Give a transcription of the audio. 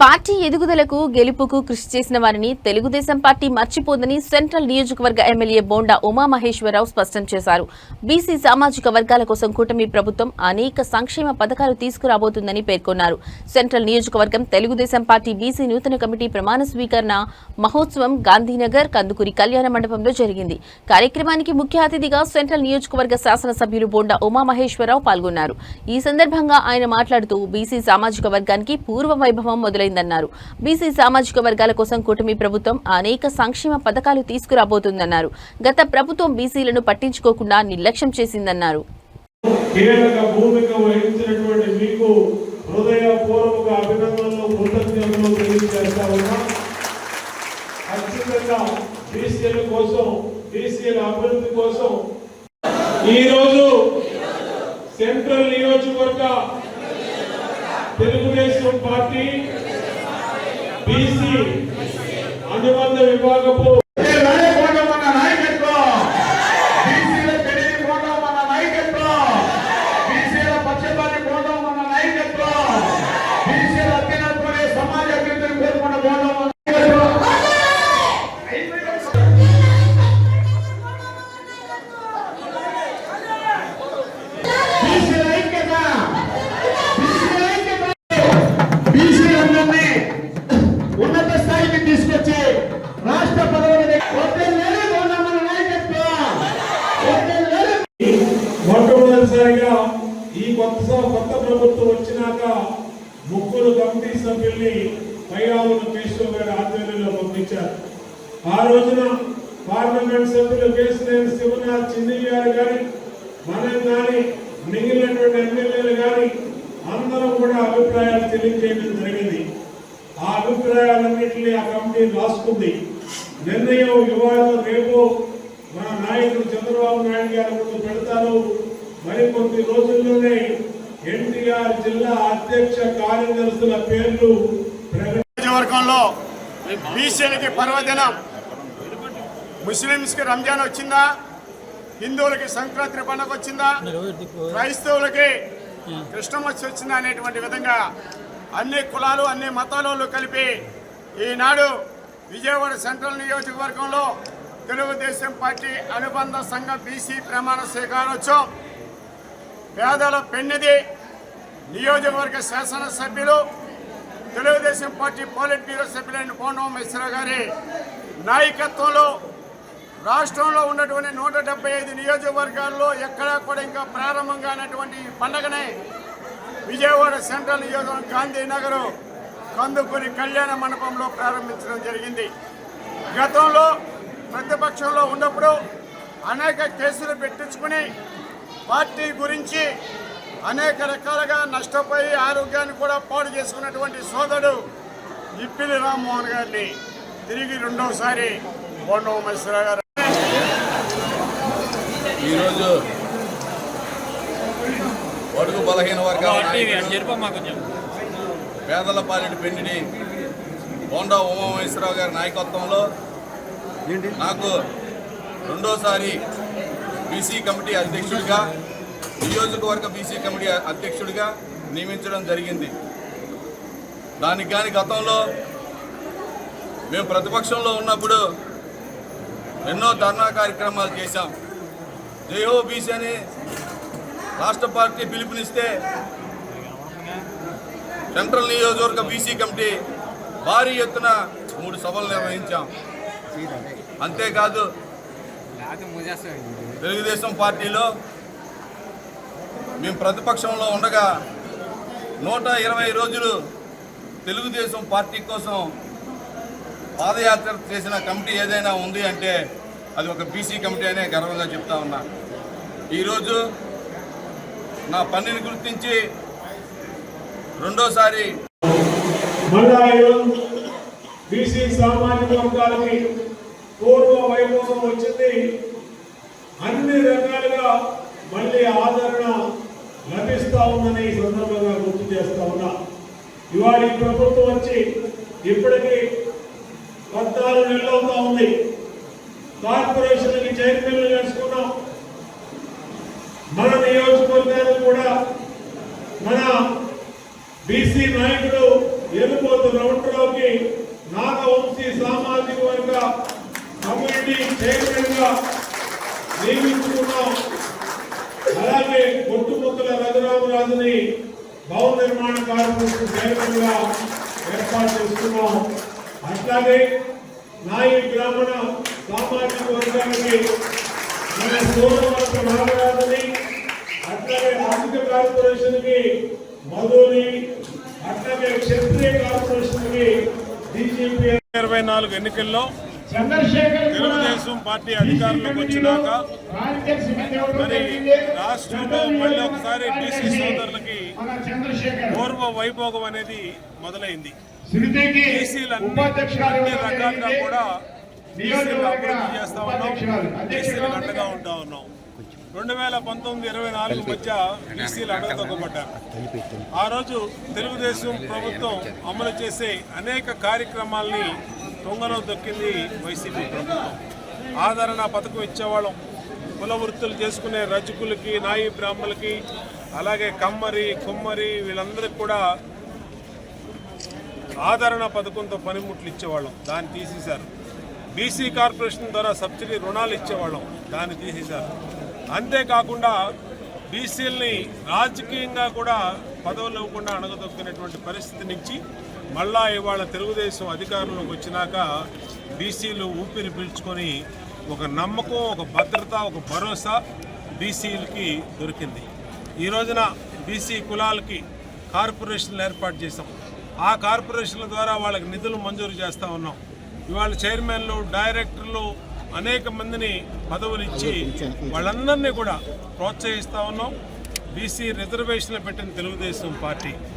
Party ఎదుగుదలకు గెలుపుకు కృషి చేసిన వారిని తెలుగుదేశం పార్టీ మర్చిపోదని సెంట్రల్ నియోజకవర్గ ఎమ్మెల్యే బోండా ఉమామహేశ్వరరావు స్పష్టం చేశారు. బీసీ సామాజిక వర్గాల కోసం కూటమి ప్రభుత్వం అనేక సంక్షేమ పథకాలు తీసుకురాబోతుందని పేర్కొన్నారు. సెంట్రల్ నియోజకవర్గం తెలుగుదేశం పార్టీ బీసీ నూతన కమిటీ ప్రమాణ స్వీకరణ మహోత్సవం గాంధీనగర్ కందుకూరి కళ్యాణ మండపంలో జరిగింది. కార్యక్రమానికి ముఖ్య అతిథిగా సెంట్రల్ నియోజకవర్గ శాసనసభ్యులు బోండా ఉమామహేశ్వరరావు పాల్గొన్నారు. ఈ సందర్భంగా ఆయన మాట్లాడుతూ బీసీ సామాజిక వర్గానికి పూర్వ వైభవం మొదలైందన్నారు బీసీ సామాజిక వర్గాల కోసం కూటమి ప్రభుత్వం అనేక సంక్షేమ పథకాలు తీసుకురాబోతుందన్నారు. గత ప్రభుత్వం బీసీలను పట్టించుకోకుండా నిర్లక్ష్యం చేసిందన్నారు. బీసీల కోసం బీసీల అభివృద్ధి కోసం ఈరోజు సెంట్రల్ నియోజకవర్గ తెలుగుదేశం పార్టీ బీసీ అనుబంధ విభాగపు తీసుకొచ్చి రాష్ట్ర పదవిని మొట్టమొదటిసారిగా ఈ కొత్త కొత్త ప్రభుత్వం వచ్చినాక ముగ్గురు కమిటీ సభ్యుల్ని పైరావుల కేశవ్ గారి ఆధ్వర్యంలో పంపించారు. ఆ రోజున పార్లమెంట్ సభ్యులు కేసినేని శివనాథ్ చిన్ని గారు గాని మనం కానీ మిగిలినటువంటి ఎమ్మెల్యేలు కానీ అందరం కూడా అభిప్రాయాలు తెలియజేయడం జరిగింది. ఆ అభిప్రాయాలన్నింటినీ ఆ కమిటీ రాసుకుంది. నిర్ణయం ఇవాళ రేపు మన నాయకుడు చంద్రబాబు నాయుడు గారు ముందు పెడతారు. మరికొద్ది రోజుల్లోనే ఎన్టీఆర్ జిల్లా అధ్యక్ష కార్యదర్శుల పేర్లు నియోజకవర్గంలో బీసీలకి పర్వదినం. ముస్లిమ్స్కి రంజాన్ వచ్చిందా? హిందువులకి సంక్రాంతి పండుగ వచ్చిందా? క్రైస్తవులకి కృష్ణమస్ వచ్చిందా అనేటువంటి విధంగా అన్ని కులాలు అన్ని మతాలు కలిపి ఈనాడు విజయవాడ సెంట్రల్ నియోజకవర్గంలో తెలుగుదేశం పార్టీ అనుబంధ సంఘ బీసీ ప్రమాణ స్వీకారోత్సవం పేదల పెన్నిది నియోజకవర్గ శాసనసభ్యులు తెలుగుదేశం పార్టీ పోలిట్ బ్యూరో సభ్యులైన పూర్ణం మిశ్రా గారి నాయకత్వంలో రాష్ట్రంలో ఉన్నటువంటి నూట డెబ్బై ఐదు నియోజకవర్గాల్లో ఎక్కడా కూడా ఇంకా ప్రారంభం కానటువంటి ఈ పండగనే విజయవాడ సెంట్రల్ నియోజకవర్గం గాంధీనగర్ కందుకూరి కళ్యాణ మండపంలో ప్రారంభించడం జరిగింది. గతంలో ప్రతిపక్షంలో ఉన్నప్పుడు అనేక కేసులు పెట్టించుకుని పార్టీ గురించి అనేక రకాలుగా నష్టపోయి ఆరోగ్యాన్ని కూడా పాడు చేసుకున్నటువంటి సోదరుడు ఇప్పిలి రామ్మోహన్ గారిని తిరిగి రెండవసారి బొండవ మహేశ్వర గారు. ఈరోజు బడుగు బలహీన వర్గాల పేదల పాలిటి పెండిని బోండా ఉమామహేశ్వరరావు గారి నాయకత్వంలో నాకు రెండోసారి బీసీ కమిటీ అధ్యక్షుడిగా నియోజకవర్గ బీసీ కమిటీ అధ్యక్షుడిగా నియమించడం జరిగింది. దానికి కానీ గతంలో మేము ప్రతిపక్షంలో ఉన్నప్పుడు ఎన్నో ధర్నా కార్యక్రమాలు చేశాం. జయహో బీసీ అని రాష్ట్ర పార్టీ పిలుపునిస్తే సెంట్రల్ నియోజకవర్గ బీసీ కమిటీ భారీ ఎత్తున మూడు సభలు నిర్వహించాం. అంతేకాదు తెలుగుదేశం పార్టీలో మేము ప్రతిపక్షంలో ఉండగా నూట ఇరవై రోజులు తెలుగుదేశం పార్టీ కోసం పాదయాత్ర చేసిన కమిటీ ఏదైనా ఉంది అంటే అది ఒక బీసీ కమిటీ అనే గర్వంగా చెప్తా ఉన్నా. ఈరోజు నా పనిని గుర్తించి రెండోసారి బీసీ సామాజిక వర్గాలకి పూర్వ వైభవం వచ్చింది. అన్ని రకాలుగా మళ్ళీ ఆదరణ లభిస్తా ఉందని ఈ సందర్భంగా గుర్తు చేస్తా ఉన్నా. ఇవాళ ఈ ప్రభుత్వం వచ్చి ఇప్పటికీ పద్నాలుగు నెలలు అవుతా ఉంది కార్పొరేషన్కి చైర్మన్లు చేసుకున్నాం మన నియోజకవర్గానికి కూడా మన బీసీ నాయకుడు ఎన్నుపోతు రమణ నిర్మాణ కార్యదర్శి ఏర్పాటు చేస్తున్నాం. అట్లాగే నా ఈ గ్రామణ సామాజిక వర్గానికి మన సోదరులకు నాగరాజుని అట్లాగే ఆర్థిక కార్పొరేషన్కి మధుని అట్లాగే క్షత్రియ కార్పొరేషన్కి డీజీపీ ఇరవై నాలుగు ఎన్నికల్లో తెలుగుదేశం పార్టీ అధికారంలోకి వచ్చినాక మరి. రాష్ట్రంలో మళ్ళీ ఒకసారి బీసీ సోదరులకి పూర్వ వైభోగం అనేది మొదలైంది అన్ని రకాలుగా. కూడా బీసీలు అభివృద్ధి చేస్తా ఉన్నాం అధ్యక్షురాలు అండగా ఉంటా ఉన్నాం రెండు వేల పంతొమ్మిది ఇరవై నాలుగు మధ్య బీసీలు అడగదొక్కబడ్డారు ఆ రోజు తెలుగుదేశం ప్రభుత్వం అమలు చేసే అనేక కార్యక్రమాల్ని దొంగలో దొక్కింది వైసీపీ ప్రభుత్వం. ఆదరణ పథకం ఇచ్చేవాళ్ళం. కుల వృత్తులు చేసుకునే రజకులకి నాయి బ్రాహ్మలకి అలాగే కమ్మరి కుమ్మరి వీళ్ళందరికీ కూడా ఆదరణ పథకంతో పనిముట్లు ఇచ్చేవాళ్ళం. దాన్ని తీసేశారు. బీసీ కార్పొరేషన్ ద్వారా సబ్సిడీ రుణాలు ఇచ్చేవాళ్ళం. దాన్ని తీసేశారు. అంతేకాకుండా బీసీలని రాజకీయంగా కూడా పదవులు ఇవ్వకుండా అణగదొక్కినటువంటి పరిస్థితి నుంచి మళ్ళా ఇవాళ తెలుగుదేశం అధికారంలోకి వచ్చినాక బీసీలు ఊపిరి పీల్చుకొని ఒక నమ్మకం ఒక భద్రత ఒక భరోసా బీసీలకి దొరికింది. ఈ రోజున బీసీ కులాలకి కార్పొరేషన్లు ఏర్పాటు చేసాం ఆ కార్పొరేషన్ల ద్వారా వాళ్ళకి నిధులు మంజూరు చేస్తూ ఉన్నాం. ఇవాళ చైర్మన్లు డైరెక్టర్లు అనేక మందిని పదవులు ఇచ్చి వాళ్ళందరినీ కూడా ప్రోత్సహిస్తూ ఉన్నాం. బీసీ రిజర్వేషన్లు పెట్టిన తెలుగుదేశం పార్టీ.